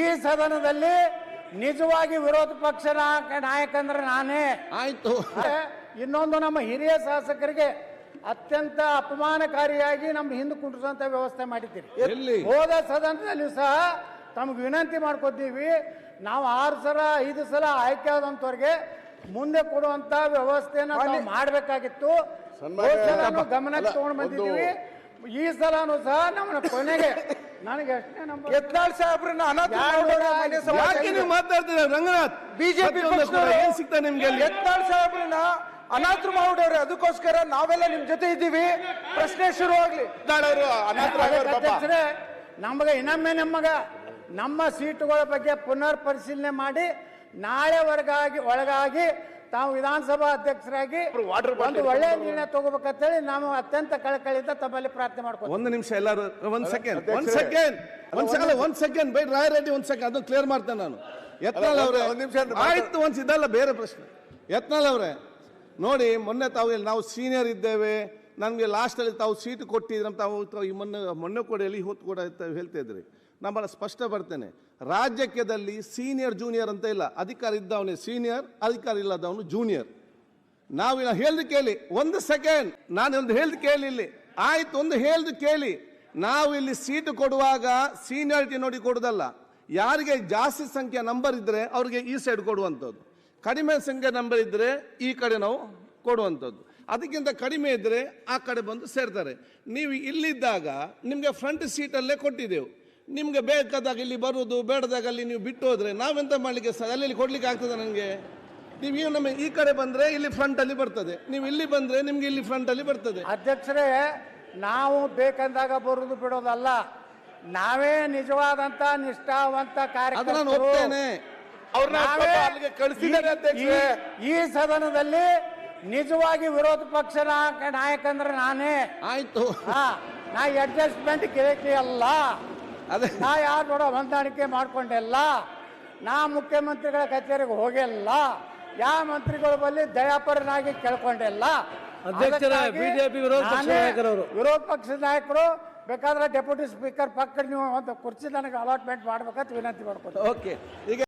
ಈ ಸದನದಲ್ಲಿ ನಿಜವಾಗಿ ವಿರೋಧ ಪಕ್ಷ ನಾಯಕಂದ್ರೆ ನಾಯಕ ಅಂದ್ರೆ ನಾನೇ. ಆಯ್ತು. ಇನ್ನೊಂದು ನಮ್ಮ ಹಿರಿಯ ಶಾಸಕರಿಗೆ ಅತ್ಯಂತ ಅಪಮಾನಕಾರಿಯಾಗಿ ನಮ್ಮ ಹಿಂದೆ ಕುಂಟಿಸುವಂತ ವ್ಯವಸ್ಥೆ ಮಾಡಿದ್ದೀರಿ. ಹೋದ ಸದನದಲ್ಲಿ ಸಹ ತಮಗೆ ವಿನಂತಿ ಮಾಡ್ಕೊತೀವಿ ನಾವು ಆರು ಸಲ ಐದು ಸಲ ಆಯ್ಕೆ ಆದಂತವ್ರಿಗೆ ಮುಂದೆ ಕೊಡುವಂತ ವ್ಯವಸ್ಥೆನ ನಾವು ಮಾಡಬೇಕಾಗಿತ್ತು. ಗಮನಕ್ಕೆ ತಗೊಂಡ್ ತಗೊಂಡು ಬಂದಿದ್ದೀವಿ. ಈ ಸಲನೂ ಸಹ ನಮ್ಮ ಕೊನೆಗೆ ನನಗೆ ಅಷ್ಟೇ ನಂಬರ್. ಯತ್ನಾಳ್ ಸಾಹೇಬ್ರನ್ನ ಅನಾಥ ಮಾಡಿರೋ ಮನೆ ಸಭಾ ಯಾಕೆ ನೀವು ಮಾತಾಡ್ತೀರಾ ರಂಗನಾಥ್ ಬಿಜೆಪಿ ಏನ್ ಸಿಗ್ತಾ ನಿಮ್ಗೆ ಅಲ್ಲಿ? ಯತ್ನಾಳ್ ಸಾಹೇಬ್ರನ್ನ ಅನಾಥರು ಮಾಡ್ಬಿಟ್ಟವ್ರೆ ಅದಕ್ಕೋಸ್ಕರ ನಾವೆಲ್ಲ ನಿಮ್ ಜೊತೆ ಇದ್ದೀವಿ. ಪ್ರಶ್ನೆ ಶುರು ಆಗ್ಲಿ. ನಮಗ ಅನಾಥರಾಗವ್ರು ಪಾಪ. ಅಧ್ಯಕ್ಷರೇ ನಮಗೆ ಇನ್ನೊಮ್ಮೆ ನಮಗ ನಮ್ಮ ಸೀಟುಗಳ ಬಗ್ಗೆ ಪುನರ್ ಪರಿಶೀಲನೆ ಮಾಡಿ ನಾಳೆ ಒಳಗಾಗಿ ಒಳಗಾಗಿ ತಾವು ವಿಧಾನಸಭಾ ಅಧ್ಯಕ್ಷರಾಗಿ bottle ಒಂದು ಒಳ್ಳೆಯ ನಿರ್ಣಯ ತಗೋಬೇಕಂತೇಳಿ ನಾವು ಅತ್ಯಂತ ಕಳಕಳಿಯಿಂದ ತಮ್ಮಲ್ಲಿ ಪ್ರಾರ್ಥನೆ ಮಾಡ್ಕೊಂಡು ಒಂದು ನಿಮಿಷ ಎಲ್ಲರೂ ಒಂದ್ ಸೆಕೆಂಡ್ ಒಂದ್. ಸೆಕೆಂಡ್ ಒಂದ್ ಸೆಕೆಂಡ್ ಒಂದ್ ಸೆಕೆಂಡ್ ಬೈ ರಾಯರೆಡ್ಡಿ ಒಂದ್ ಸೆಕೆಂಡ್ ಅದು ಕ್ಲಿಯರ್ ಮಾಡ್ತೇನೆ ನಾನು. ಯತ್ನಾಲ್ ಅವರೇ ಒಂದ್ ನಿಮಿಷ ಆಯ್ತು ಒಂದ್ ಇದಲ್ಲ ಬೇರೆ ಪ್ರಶ್ನೆ. ಯತ್ನಾಲ್ ಅವರೇ ನೋಡಿ ಮೊನ್ನೆ ತಾವು ಇಲ್ಲಿ ನಾವು ಸೀನಿಯರ್ ಇದ್ದೇವೆ ನಮಗೆ ಲಾಸ್ಟಲ್ಲಿ ತಾವು ಸೀಟ್ ಕೊಟ್ಟಿದ್ರೆ ತಾವು ಈ ಮೊನ್ನೆ ಮೊನ್ನೆ ಕೂಡ ಎಲ್ಲಿ ಹೊತ್ತು ಕೂಡ ಅಂತ ಹೇಳ್ತಾ ಇದ್ರಿ. ನಮ್ಮನ್ನ ಸ್ಪಷ್ಟ ಬರ್ತೇನೆ. ರಾಜ್ಯದಲ್ಲಿ ಸೀನಿಯರ್ ಜೂನಿಯರ್ ಅಂತ ಇಲ್ಲ. ಅಧಿಕಾರ ಇದ್ದವನೇ ಸೀನಿಯರ್, ಅಧಿಕಾರ ಇಲ್ಲದವನು ಜೂನಿಯರ್. ನಾವು ಇಲ್ಲ ಹೇಳ್ದು ಕೇಳಿ, ಒಂದು ಸೆಕೆಂಡ್, ನಾನು ಒಂದು ಹೇಳ್ದು ಕೇಳಿ ಇಲ್ಲಿ. ಆಯ್ತು, ಒಂದು ಹೇಳ್ದು ಕೇಳಿ. ನಾವು ಇಲ್ಲಿ ಸೀಟ್ ಕೊಡುವಾಗ ಸೀನಿಯಾರಿಟಿ ನೋಡಿ ಕೊಡುದಲ್ಲ. ಯಾರಿಗೆ ಜಾಸ್ತಿ ಸಂಖ್ಯೆ ನಂಬರ್ ಇದ್ರೆ ಅವರಿಗೆ ಈ ಸೈಡ್ ಕೊಡುವಂಥದ್ದು. ಕಡಿಮೆ ಸಂಖ್ಯೆ ನಂಬರ್ ಇದ್ರೆ ಈ ಕಡೆ ನಾವು ಕೊಡುವಂಥದ್ದು. ಅದಕ್ಕಿಂತ ಕಡಿಮೆ ಇದ್ರೆ ಆ ಕಡೆ ಬಂದು ಸೇರ್ತಾರೆ. ನೀವು ಇಲ್ಲಿದ್ದಾಗ ನಿಮಗೆ ಫ್ರಂಟ್ ಸೀಟಲ್ಲೇ ಕೊಟ್ಟಿದ್ದೆವು. ನಿಮ್ಗೆ ಬೇಕಾದಾಗ ಇಲ್ಲಿ ಬರುವುದು ಬೇಡದಾಗ ಅಲ್ಲಿ ನೀವು ಬಿಟ್ಟು ಹೋದ್ರೆ ನಾವೆಂತ ಮಾಡ್ಲಿಕ್ಕೆ ಸ- ಅಲ್ಲಿ ಕೊಡ್ಲಿಕ್ಕೆ ಆಗ್ತದೆ ನನಗೆ? ನೀವು ಈಗ ನಮ್ಮ ಈ ಕಡೆ ಬಂದ್ರೆ ಇಲ್ಲಿ ಫ್ರಂಟ್ ಅಲ್ಲಿ ಬರ್ತದೆ. ನೀವು ಇಲ್ಲಿ ಬಂದ್ರೆ ನಿಮ್ಗೆ ಇಲ್ಲಿ ಫ್ರಂಟ್ ಅಲ್ಲಿ ಬರ್ತದೆ. ಅಧ್ಯಕ್ಷರೇ ನಾವು ಬೇಕಂದಾಗ ಬರೋದು ಬಿಡೋದಲ್ಲ. ನಾವೇ ನಿಜವಾದಂತ ನಿಷ್ಠಾವಂತ ಕಾರ್ಯಕರ್ತರು. ಈ- ಸದನದಲ್ಲಿ ನಿಜವಾಗಿ ವಿರೋಧ ಪಕ್ಷ ನಾಯಕ ನಾಯಕ ಅಂದ್ರೆ ನಾನೇ. ಆಯ್ತು. ಹಾ ನಾ ಅಡ್ಜಸ್ಟ್ಮೆಂಟ್ ಕೇಳಿಕೆ ಅಲ್ಲ ಅದೇ. ನಾ ಯಾರು ನೋಡೋ ಹೊಂದಾಣಿಕೆ ಮಾಡ್ಕೊಂಡಿಲ್ಲ ನಾ ಮುಖ್ಯಮಂತ್ರಿಗಳ ಕಚೇರಿಗೆ ಹೋಗಿಲ್ಲ ಯಾವ ಮಂತ್ರಿಗಳು ಬಳಿ ದಯಾಪರನಾಗಿ ಕೇಳ್ಕೊಂಡಿಲ್ಲ ಅಧ್ಯಕ್ಷರೇ, BJP ವಿರೋಧ ಪಕ್ಷದ ನಾನೇ ನಾಯಕರವರು. ವಿರೋಧ ಪಕ್ಷದ ನಾಯಕರು ಬೇಕಾದ್ರೆ ಡೆಪ್ಯೂಟಿ ಸ್ಪೀಕರ್ ಪಕ್ಕ ನೀವು ಒಂದು ಕುರ್ಚಿ ನನಗೆ ಅಲಾಟ್ಮೆಂಟ್ ಮಾಡ್ಬೇಕಂತ ವಿನಂತಿ ಮಾಡ್ಕೊತೀನಿ ಓಕೆ. ಈಗ